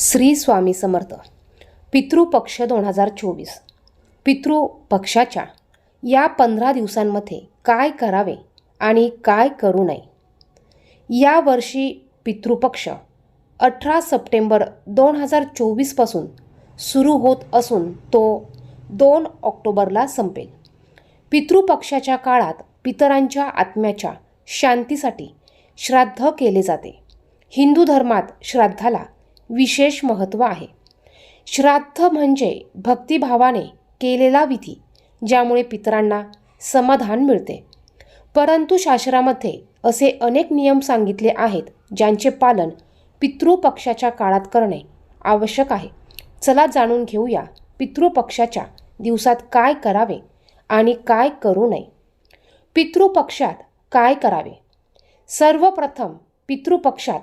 श्री स्वामी समर्थ. पितृपक्ष दोन हजार चोवीस. पितृपक्षाच्या या पंधरा दिवसांमध्ये काय करावे आणि काय करू नये? यावर्षी पितृपक्ष अठरा सप्टेंबर दोन हजार चोवीसपासून सुरू होत असून तो दोन ऑक्टोबरला संपेल. पितृपक्षाच्या काळात पितरांच्या आत्म्याच्या शांतीसाठी श्राद्ध केले जाते. हिंदू धर्मात श्राद्धाला विशेष महत्त्व आहे. श्राद्ध म्हणजे भक्तिभावाने केलेला विधी ज्यामुळे पितरांना समाधान मिळते. परंतु शास्त्रामध्ये असे अनेक नियम सांगितले आहेत ज्यांचे पालन पितृपक्षाच्या काळात करणे आवश्यक आहे. चला जाणून घेऊया पितृपक्षाच्या दिवसात काय करावे आणि काय करू नये. पितृपक्षात काय करावे? सर्वप्रथम पितृपक्षात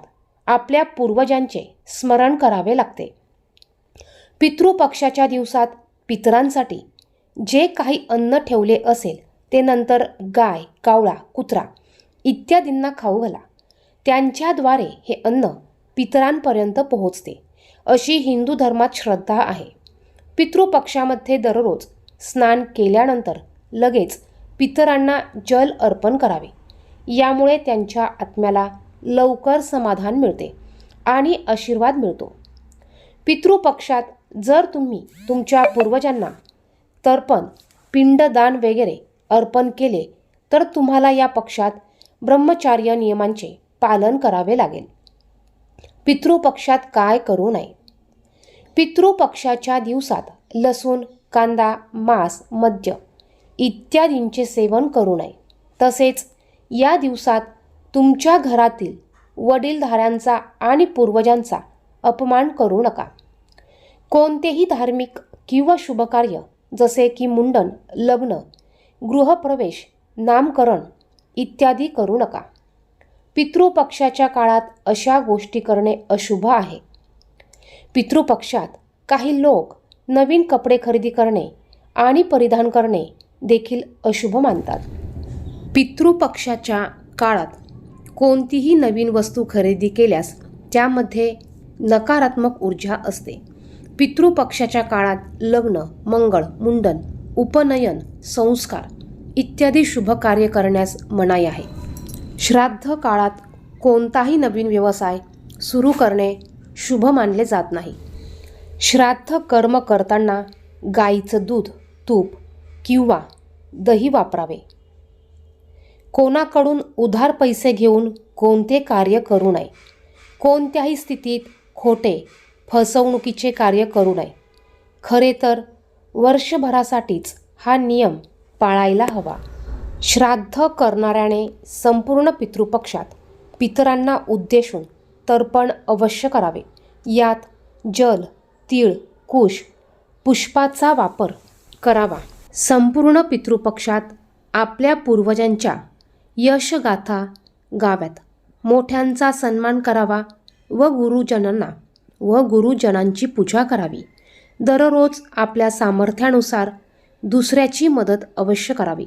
आपल्या पूर्वजांचे स्मरण करावे लागते. पितृपक्षाच्या दिवसात पितरांसाठी जे काही अन्न ठेवले असेल ते नंतर गाय कावळा कुत्रा इत्यादींना खाऊ घाला. त्यांच्याद्वारे हे अन्न पितरांपर्यंत पोहोचते अशी हिंदू धर्मात श्रद्धा आहे. पितृपक्षामध्ये दररोज स्नान केल्यानंतर लगेच पितरांना जल अर्पण करावे. यामुळे त्यांच्या आत्म्याला लवकर समाधान मिळते आणि आशीर्वाद मिळतो. पितृपक्षात जर तुम्ही तुमच्या पूर्वजांना तर्पण पिंडदान वगैरे अर्पण केले तर तुम्हाला या पक्षात ब्रह्मचार्य नियमांचे पालन करावे लागेल. पितृपक्षात काय करू नये? पितृपक्षाच्या दिवसात लसूण कांदा मांस मद्य इत्यादींचे सेवन करू नये. तसेच या दिवसात तुमच्या घरातील वडीलधाऱ्यांचा आणि पूर्वजांचा अपमान करू नका. कोणतेही धार्मिक किंवा शुभकार्य जसे की मुंडन लग्न गृहप्रवेश नामकरण इत्यादी करू नका. पितृपक्षाच्या काळात अशा गोष्टी करणे अशुभ आहे. पितृपक्षात काही लोक नवीन कपडे खरेदी करणे आणि परिधान करणे देखील अशुभ मानतात. पितृपक्षाच्या काळात कोणतीही नवीन वस्तू खरेदी केल्यास त्यामध्ये नकारात्मक ऊर्जा असते. पितृपक्षाच्या काळात लग्न मंगळ मुंडन उपनयन संस्कार इत्यादी शुभ कार्य करण्यास मनाई आहे. श्राद्ध काळात कोणताही नवीन व्यवसाय सुरू करणे शुभ मानले जात नाही. श्राद्ध कर्म करताना गाईचं दूध तूप किंवा दही वापरावे. कोणाकडून उधार पैसे घेऊन कोणते कार्य करू नये? कोणत्याही स्थितीत खोटे फसवणुकीचे कार्य करू नये. खरे तर वर्षभरासाठीच हा नियम पाळायला हवा. श्राद्ध करणाऱ्याने संपूर्ण पितृपक्षात पितरांना उद्देशून तर्पण अवश्य करावे. यात जल तीळ कुश पुष्पाचा वापर करावा. संपूर्ण पितृपक्षात आपल्या पूर्वजांच्या यशगाथा गाव्यात. मोठ्यांचा सन्मान करावा व गुरुजनांना व गुरुजनांची पूजा करावी. दररोज आपल्या सामर्थ्यानुसार दुसऱ्याची मदत अवश्य करावी.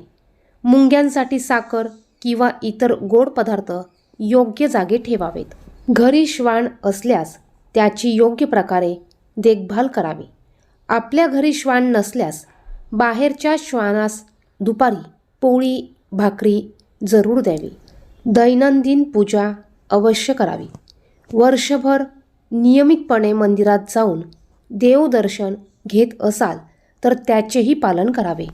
मुंग्यांसाठी साखर किंवा इतर गोड पदार्थ योग्य जागी ठेवावेत. घरी श्वान असल्यास त्याची योग्य प्रकारे देखभाल करावी. आपल्या घरी श्वान नसल्यास बाहेरच्या श्वानास दुपारी पोळी भाकरी जरूर द्यावी. दैनंदिन पूजा अवश्य करावी. वर्षभर नियमितपणे मंदिरात जाऊन देवदर्शन घेत असाल तर त्याचेही पालन करावे.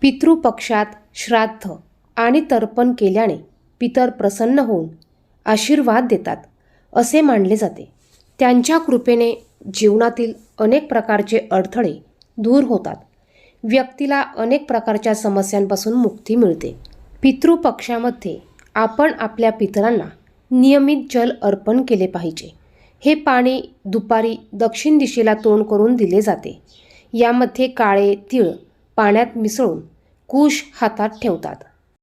पितृपक्षात श्राद्ध आणि तर्पण केल्याने पितर प्रसन्न होऊन आशीर्वाद देतात असे मानले जाते. त्यांच्या कृपेने जीवनातील अनेक प्रकारचे अडथळे दूर होतात. व्यक्तीला अनेक प्रकारच्या समस्यांपासून मुक्ती मिळते. पितृपक्षामध्ये आपण आपल्या पितरांना नियमित जल अर्पण केले पाहिजे. हे पाणी दुपारी दक्षिण दिशेला तोंड करून दिले जाते. यामध्ये काळे तीळ पाण्यात मिसळून कुश हातात ठेवतात.